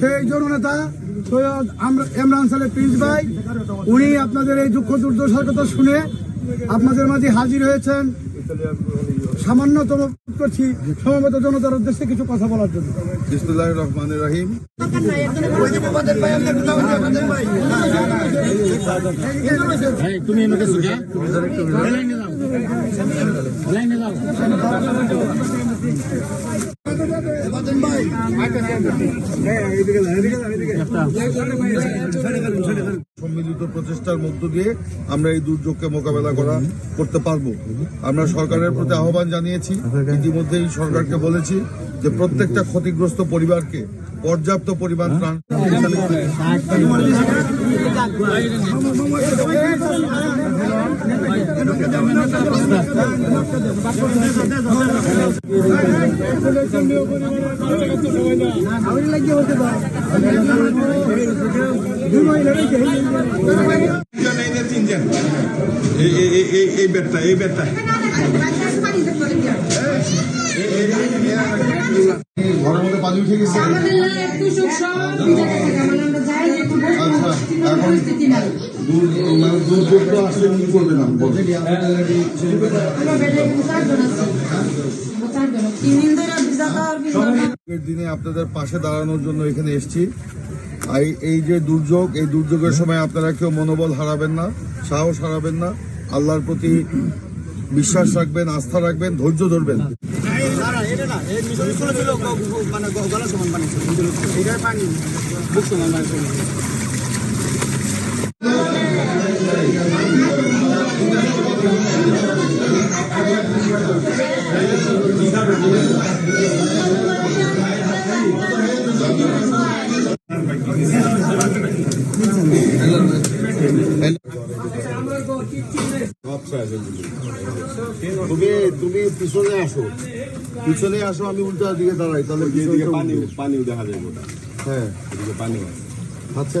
সেই জননেতা সৈয়দ ইমরান সালে প্রিন্স ভাই উনি আপনাদের এই দুঃখ দুর্দশার কথা শুনে আপনাদের মাঝে হাজির হয়েছেন। সামান্যতম করছি সমবেত জনতার উদ্দেশ্যে কিছু কথা বলার জন্য। বিসমুল্লাহ রহমান রাহিম। তুমি লাইনে লাইনে যাও। সম্মিলিত প্রচেষ্টার মধ্য দিয়ে আমরা এই দুর্যোগকে মোকাবেলা করা করতে পারব। আমরা সরকারের প্রতি আহ্বান জানিয়েছি। ইতিমধ্যেই সরকারকে বলেছি যে প্রত্যেকটা ক্ষতিগ্রস্ত পরিবারকে পর্যাপ্ত পরিমাণ ত্রাণ তিনজন এই যে তিনজন এই এই- এই- এই এই বেডটা এই বেডটা ঘরের মধ্যে পানি উঠে গেছে একটু সুখ সব ঠিক আছে মানে আমরা যাই যে একটু আচ্ছা, এখন- পরিস্থিতি নাই দূর- মানে তো আসলে কি দিনে আপনাদের পাশে দাঁড়ানোর জন্য এখানে এসেছি আর এই যে দুর্যোগ, এই দুর্যোগের সময় আপনারা কেউ মনোবল হারাবেন না, সাহস হারাবেন না, আল্লাহর প্রতি বিশ্বাস রাখবেন, আস্থা রাখবেন, ধৈর্য ধরবেন। তুমি তুমি পিছনে আসো। পিছনে আসো আমি উল্টা দিকে দাঁড়াই তাহলে এদিকে পানি পানি দেখা যায় গোটা। হ্যাঁ। এদিকে পানি আচ্ছা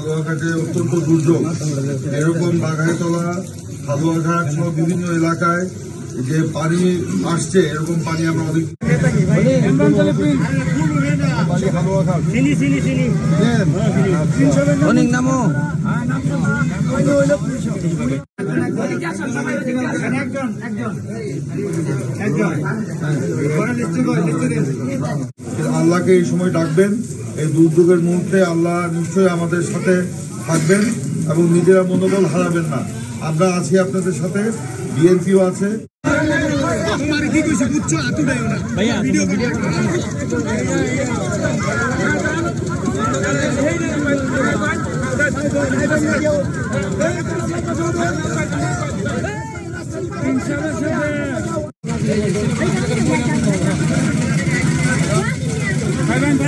হালুয়াঘাটে অত্যন্ত দুর্যোগ এরকম বাঘাইতলা হালুয়াঘাট সহ বিভিন্ন এলাকায় যে পানি আসছে এরকম পানি আমরা অনেক। অনেক নামো আল্লাহকে এই সময় ডাকবেন এই দুর্যোগের মুহূর্তে আল্লাহ নিশ্চয়ই আমাদের সাথে থাকবেন এবং নিজেরা মনোবল হারাবেন না। আমরা আছি আপনাদের সাথে বিএনপিও আছে। ইনশাআল্লাহ।